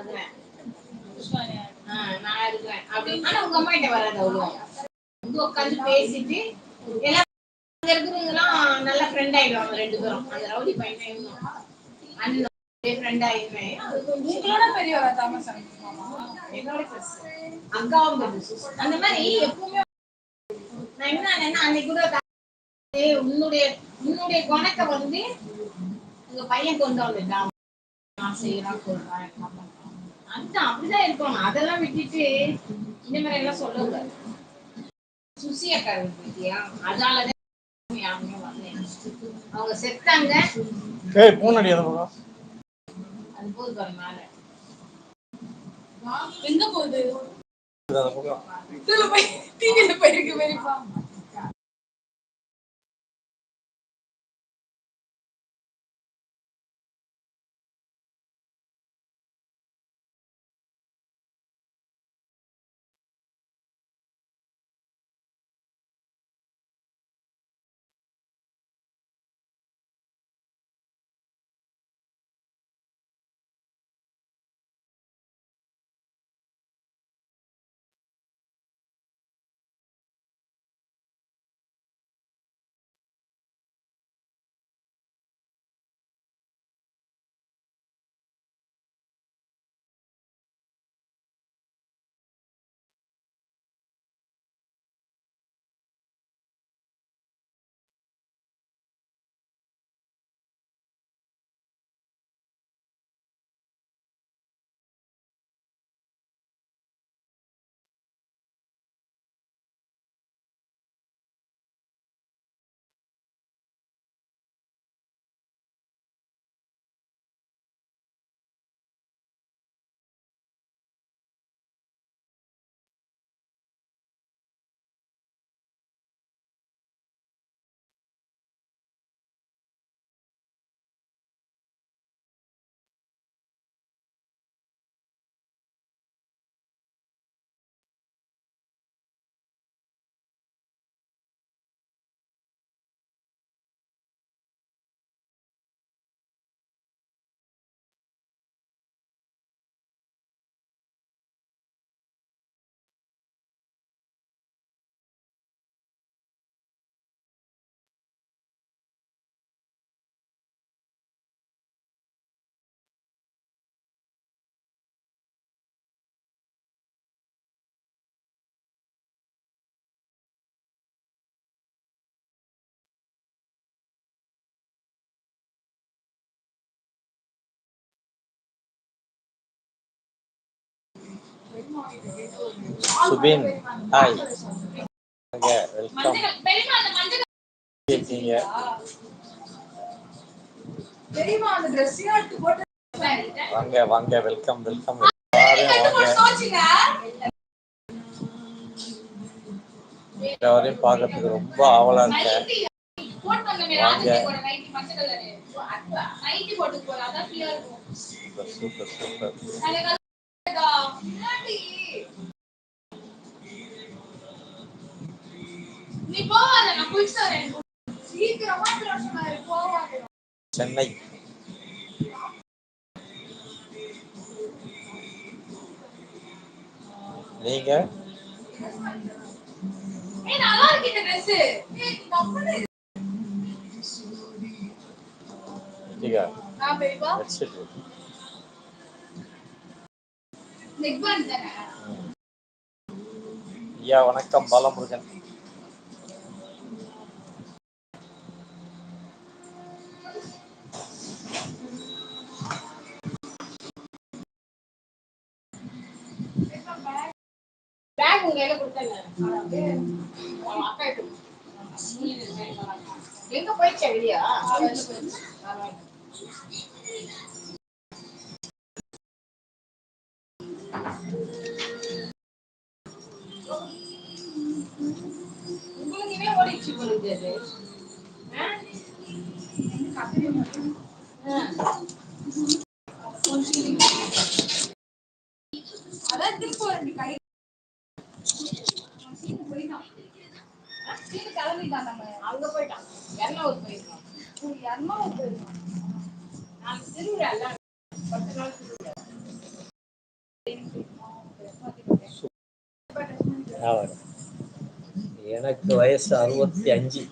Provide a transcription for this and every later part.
இருக்கிறேன் நான் இருக்கிறேன் அப்படின்னு ஆனா உங்க அம்மா கிட்ட வராது அவ்வளோ வந்து உட்காந்து பேசிட்டு எல்லாம் நல்லா ஃப்ரெண்ட் ஆயிடுவாங்க ரெண்டு பேரும் அந்த ரவுடி பையன் இவனும். அண்ணன் ஃப்ரெண்ட் ஆயிடுவேன் உங்களோட பெரியவரா தாமஸ் மாமா என்னோட பெருசு. அக்காவும் பெருசு. அந்த மாதிரி எப்பவுமே நான் என்ன அன்னைக்கு கூட உன்னுடைய உன்னுடைய குணத்தை வந்து உங்க பையன் கொண்டு வந்துட்டான் நான் செய்யறான் சொல்றான். அதுதான் அப்படிதான் இருக்கணும் அதெல்லாம் விட்டுட்டு இந்த மாதிரி எல்லாம் சொல்லக்கூடாது. சுசியக்காரங்க பத்தியா? அதாலதான் அவங்க செத்தாங்க. ஏய் பூனடி பக்கம் அது போது பாரு மேல. எங்க போகுது? அந்த பக்கம். இதுல போய் டிவில போயிருக்கு பெரியப்பா சுபின் ஹாய் வெல்கம் இருக்கீங்க வாங்க வாங்க வெல்கம் வெல்கம் எல்லாரையும் பார்க்கறதுக்கு ரொம்ப ஆவலா இருக்கேன். வாங்க. Super super Chennai. நீங்க? ஏய் நல்லா இருக்கு இந்த ஐயா வணக்கம். பாலமுருகன். உங்க எங்க போயிடுச்சா வெளியா எனக்கு வயசு அறுபத்தி அஞ்சு.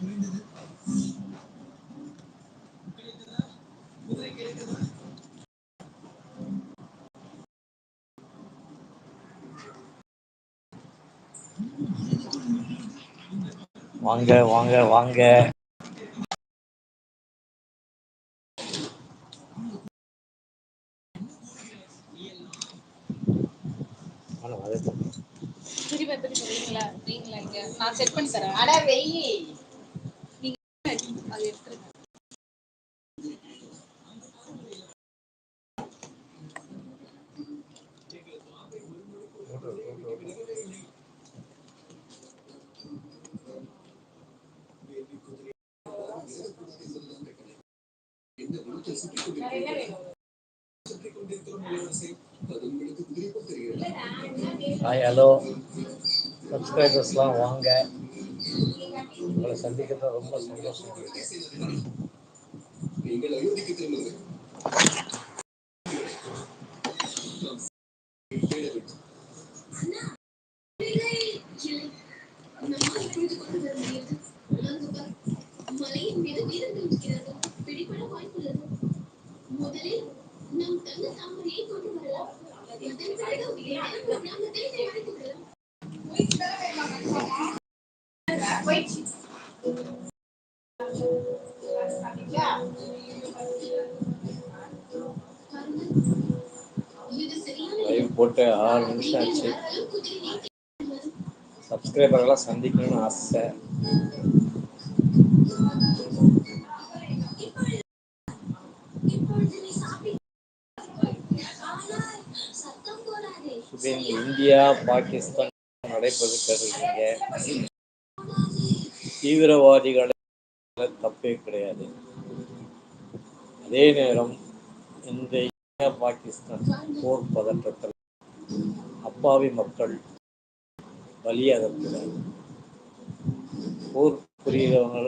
வாங்க வாங்க வாங்க. ஹாய் ஹலோ சப்ஸ்கிரைபர்ஸ்லாம் வாங்க. உங்களை சந்திக்கிறது ரொம்ப சந்தோஷம் இருக்கு. போட்டு ஆறு நிமிஷம் ஆச்சு யாராலும் சப்ஸ்கிரைபர்லாம் சந்திக்கணும்னு ஆசை. சுபின் இந்தியா பாகிஸ்தான் நடைபெறுது கேட்டிருக்கீங்க தீவிரவாதிகளை தப்பே கிடையாது. அதே நேரம் இந்த இந்தியா பாகிஸ்தான் போர் பதற்றத்தில் அப்பாவி மக்கள் பலியாகக்கூடாது போர் புரிகிறவங்க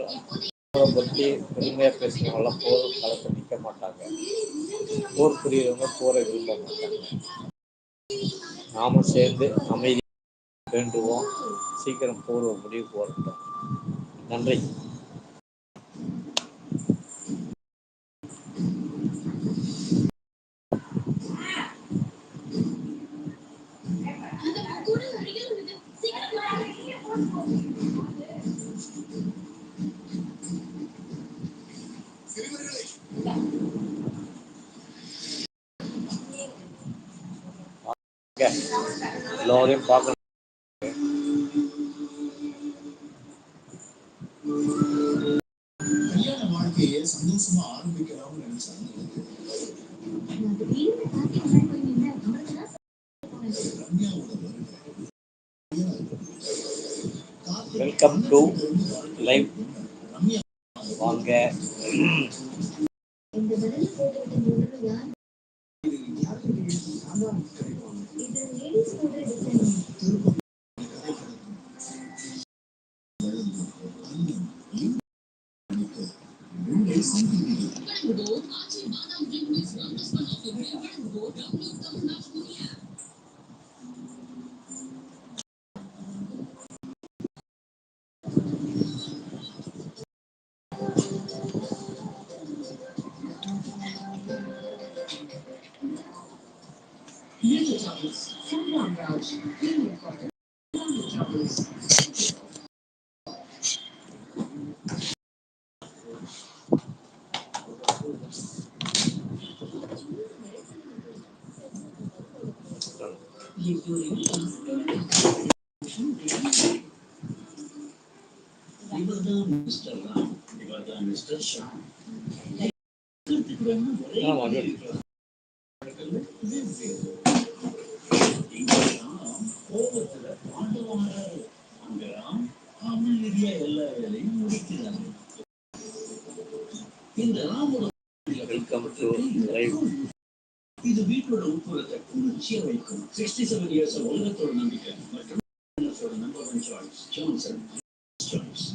பற்றி பெருமையாக பேசுகிறவங்களாம் போர் காலத்தை நிற்க மாட்டாங்க. போர் புரியிறவங்க போரை விரும்ப மாட்டாங்க. நாம சேர்ந்து அமைதி வேண்டுவோம். சீக்கிரம் போர் முடிவு போடட்டும் நன்றி அந்த கூட அருகில் உள்ளது சீக்கிரம் வா. ஓகே எல்லோரையும் பார்க்கணும். வாழ்க்கையை சந்தோஷமா ஆரம்பிக்கலாம்னு வெல்கம் டு லைவ் வாங்க. இந்த விரல் கோபத்துல பாண்டவாராரு அங்க ராம் அமைதியா எல்லா வேலையும் முடிக்கிறாங்க இந்த ராமோட இது வீட்டோட உட்புறத்தை குளிர்ச்சியா வைக்கும் சிக்ஸ்டி செவன் இயர்ஸ் உலகத்தோட நம்பிக்கை மற்றும் number one choice Johnson choice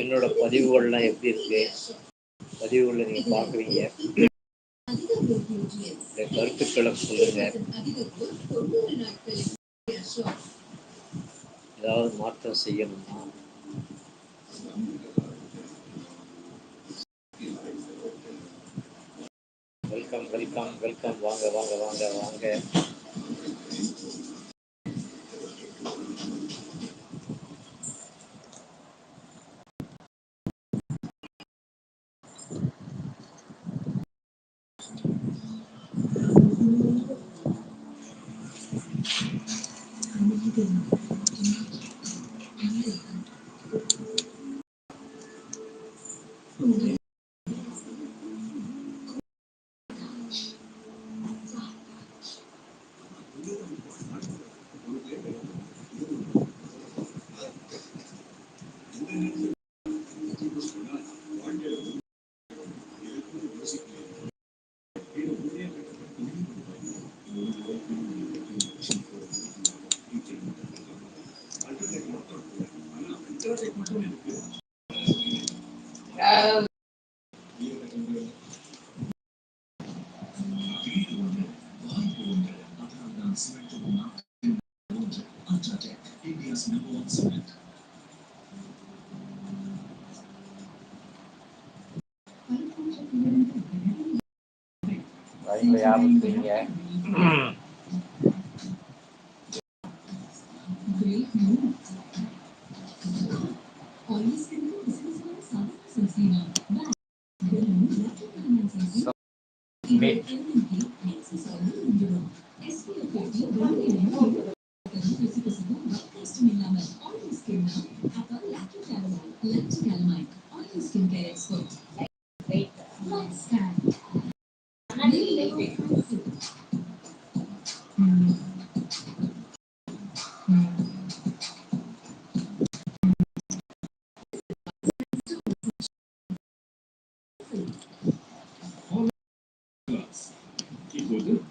என்னோட பதிவுகள்லாம் எப்படி இருக்கு? பதிவுகளை நீங்க பாக்குறீங்க இந்த கருத்துக்களை சொல்லுங்க. ஏதாவது மாற்றம் செய்யணும்னா வெல்கம் வெல்கம் வெல்கம். வாங்க வாங்க வாங்க வாங்க. church they continue to build.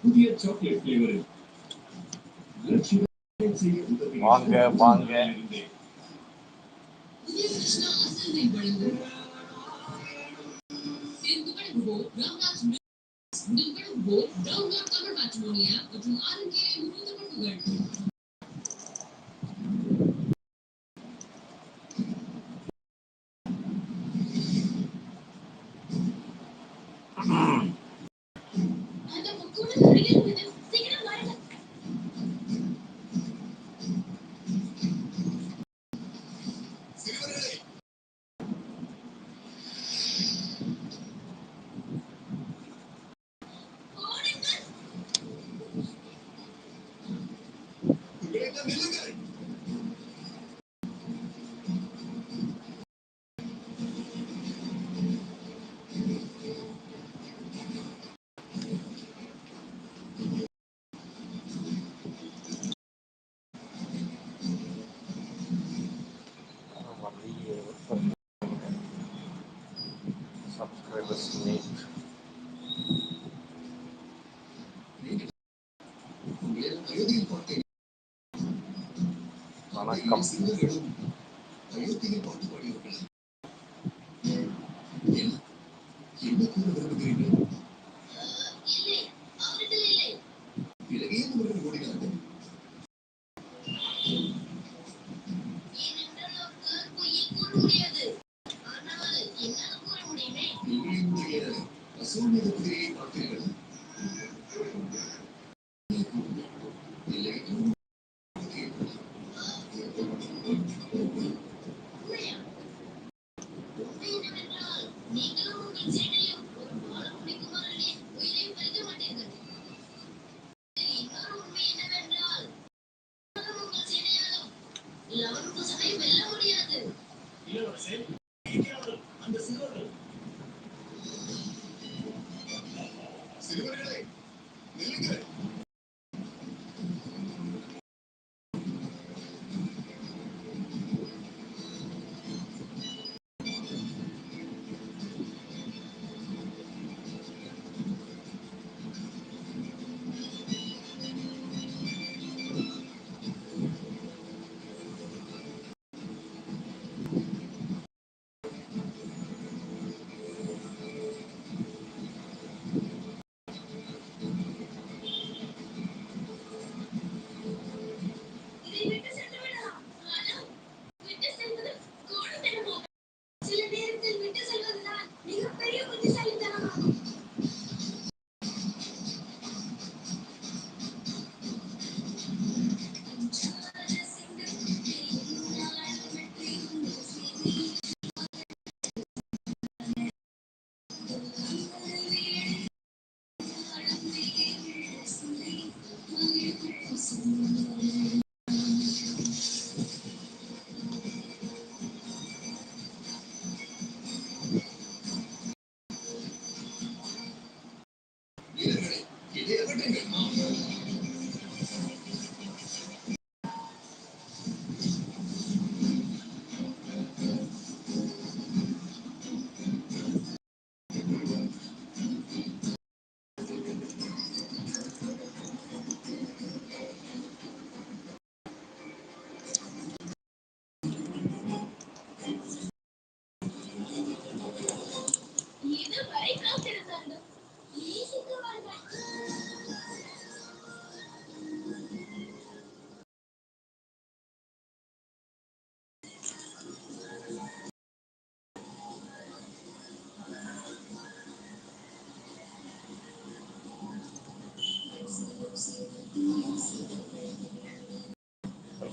புதிய சாக்லேட் ஃபிளேவரில் வாங்க வாங்க மற்றும் வணக்கம். அயோத்தியில் பாட்டு பாடியவர்கள் என்ன கூற விரும்புகிறீர்கள்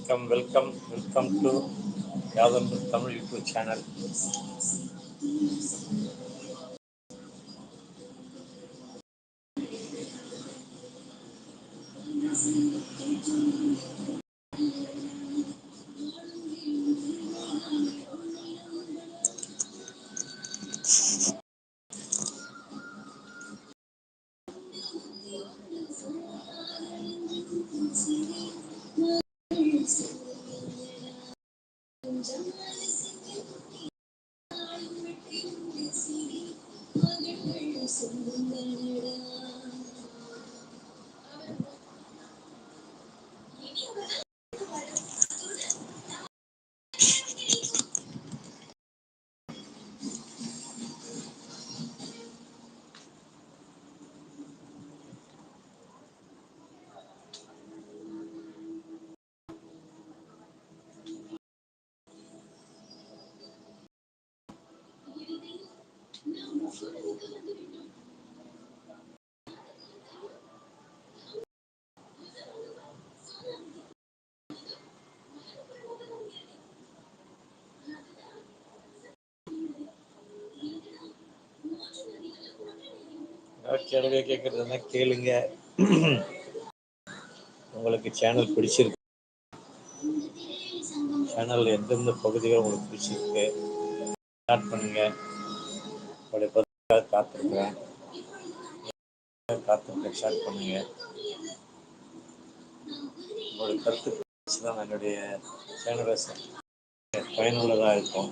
welcome welcome welcome to யாதம்பு Tamil YouTube channel i'm Absolutely. சேனலே கேட்குறதுனா கேளுங்க. உங்களுக்கு சேனல் பிடிச்சிருக்கு. சேனல் எந்தெந்த பகுதிகள் உங்களுக்கு பிடிச்சிருக்கு? ஸ்டார்ட் பண்ணுங்க. உங்களுடைய பதிலாக காத்திருக்கிறேன். காத்திருக்கேன் ஸ்டார்ட் பண்ணுங்க. உங்களுடைய கருத்து தான் என்னுடைய சேனலை பயனுள்ளதாக இருக்கும்.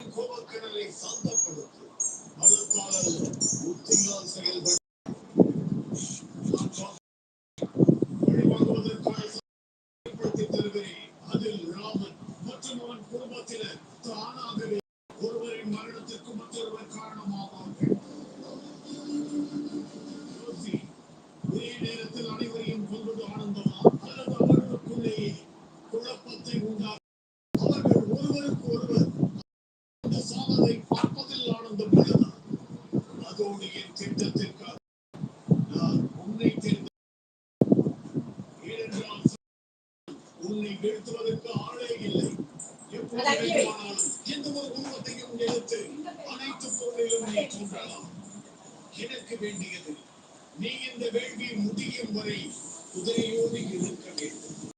கோபக்கடலை சாந்தப்படுத்தும் அழுத்தாளர்கள் உத்தியால் செயல்படும் வேள்வி முடியும் வரை குதிரையோடு இருக்க வேண்டும்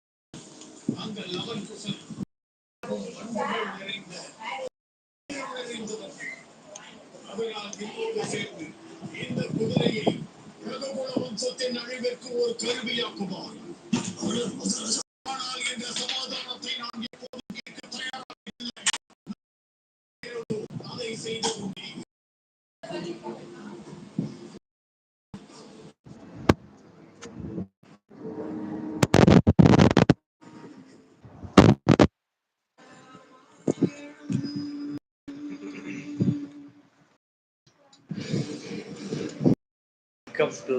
to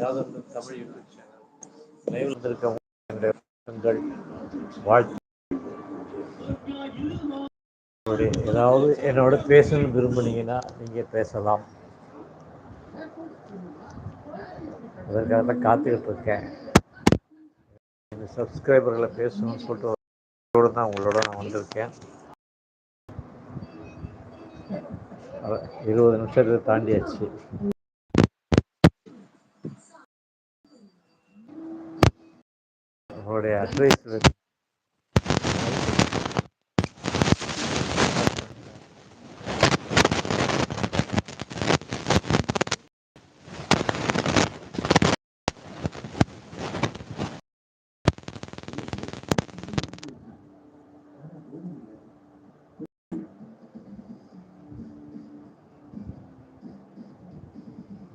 Yadav Tamil YouTube channel உங்கள் வாழ்த்து ஏதாவது என்னோட பேசணும்னு விரும்புனீங்கன்னா நீங்கள் பேசலாம். அதற்காக தான் காத்துக்கிட்டு இருக்கேன். இந்த சப்ஸ்கிரைபர்களை பேசணும்னு சொல்லிட்டு தான் உங்களோட நான் வந்திருக்கேன். இருபது நிமிஷத்தை தாண்டியாச்சு. உங்களுடைய அட்வைஸ்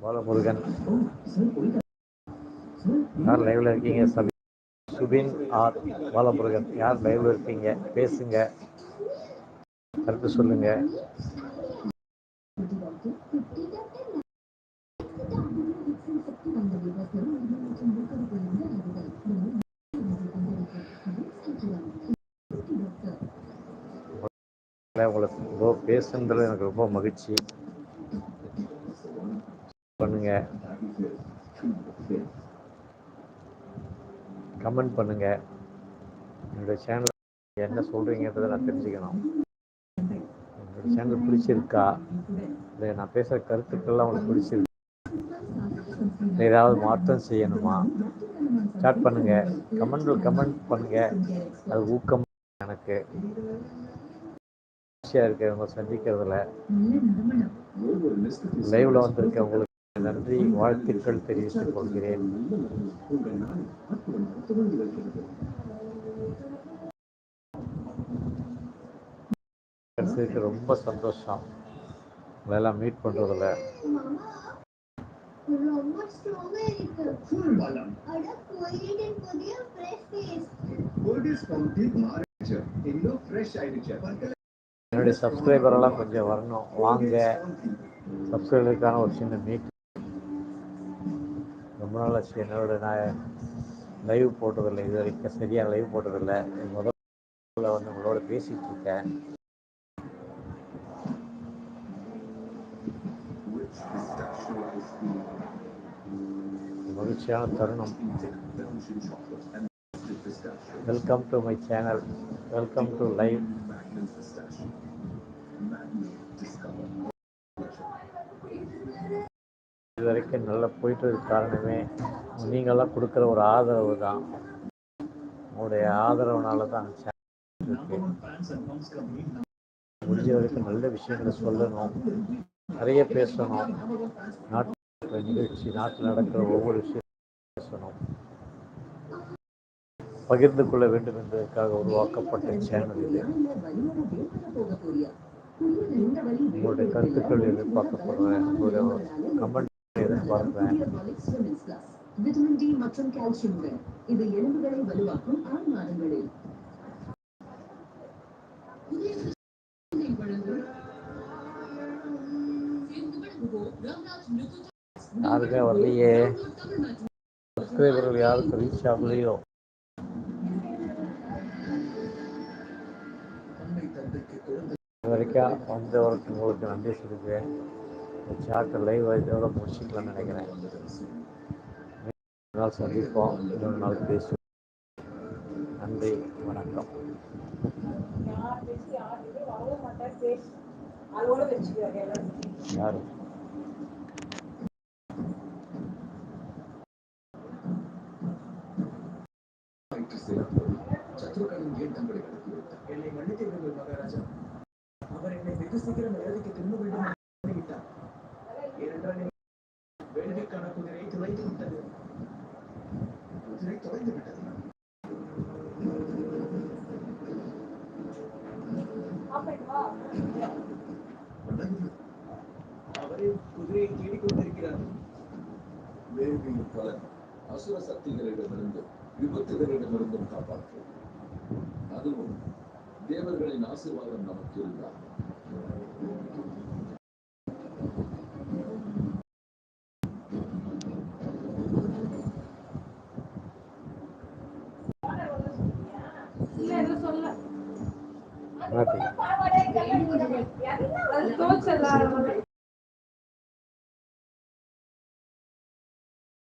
பாலமுருகன் யார் லைவ்ல இருக்கீங்க சபி சுபின் ஆர் பாலமுருகன். யார் லைவ்ல இருக்கீங்க பேசுங்க. கருத்து சொல்லுங்க. உங்களை ரொம்ப பேசுன்றது எனக்கு ரொம்ப மகிழ்ச்சி. பண்ணுங்க. கமெண்ட் பண்ணுங்க. என்னோட சேனல் என்ன சொல்கிறீங்கன்றதை நான் தெரிஞ்சுக்கணும். என்னோட சேனல் பிடிச்சிருக்கா? இல்லை நான் பேசுகிற கருத்துக்கள்லாம் உங்களுக்கு பிடிச்சிருக்கு? ஏதாவது மாற்றம் செய்யணுமா? ஸ்டார்ட் பண்ணுங்க. கமெண்ட் கமெண்ட் பண்ணுங்க. அது ஊக்கம் எனக்கு. இருக்கிறவங்க சந்திக்கிறதுல. லைவ்ல வந்திருக்கவங்களுக்கு நன்றி வாழ்த்துக்கள் தெரிவித்துக் கொள்கிறேன். ரொம்ப சந்தோஷம். உங்களெல்லாம் மீட் பண்றதுல. என்னுடைய சப்ஸ்கிரைபர் எல்லாம் கொஞ்சம் வரணும். வாங்க. சப்ஸ்கிரைபருக்கான ஒரு சின்ன மீட் ரொம்ப நாள் ஆச்சு என்னோட நான் லைவ் போட்டதில்லை இது வரைக்கும் சரியாக லைவ் போட்டதில்லை. முதல்ல வந்து உங்களோட பேசிட்டு இருக்கேன். மகிழ்ச்சியான தருணம். Welcome to my channel welcome to live இது வரைக்கும் நல்லா போயிட்டு இருக்க காரணமே நீங்களாம் கொடுக்குற ஒரு ஆதரவு தான். உங்களுடைய ஆதரவுனால தான் சேனல் முடிஞ்ச வரைக்கும் நல்ல விஷயங்களை சொல்லணும். நிறைய பேசணும். நாட்டு நிகழ்ச்சி நாட்டில் நடக்கிற ஒவ்வொரு விஷயம் பேசணும். பகிர்ந்து கொள்ள வேண்டும் என்பதற்காக உருவாக்கப்பட்ட சேனல் இது. உங்களுடைய கருத்துக்கள் எதிர்பார்க்கப்படுறேன் உங்களுடைய கமெண்ட் எதிர்பார்க்கிறேன் விட்டமின் டி மற்றும் கால்சியம்கள் இது எலும்புகளை வலுவாக்கும் ஆறு மாதங்களில் யாருமே வரலையே. சப்ஸ்கிரைபர்கள் யாருக்கு ரீச் ஆகலையோ. இது வரைக்கும் வந்தவருக்கு உங்களுக்கு நன்றி சொல்லிக்கிறேன் சார்ட்டர் லைவ் இதோட முடிச்சுக்கலாம்னு நினைக்கிறேன். சந்திப்போம். இன்னொரு நாள் பேசுவோம். நன்றி. வணக்கம். யாரும் என்னை மன்னித்து விடுங்கள் மகாராஜா. அவர் என்னை வெகு சீக்கிரம் எழுதிக்கு திரும்ப வேண்டும் இரண்டரை விட்டார் ஏனென்றால் வேள்விக்கான குதிரை துளைத்து விட்டது. குதிரை தொலைந்து விட்டது. அவரே குதிரையை தேடிக் கொண்டிருக்கிறார் வேள்வியின் பலன் அசுர சக்திகளிடமிருந்து விபத்துகளிடமிருந்தும் காப்பாற்றும் அதுவும் தேவர்களின் ஆசீர்வாதம் நமக்கு இருந்தார்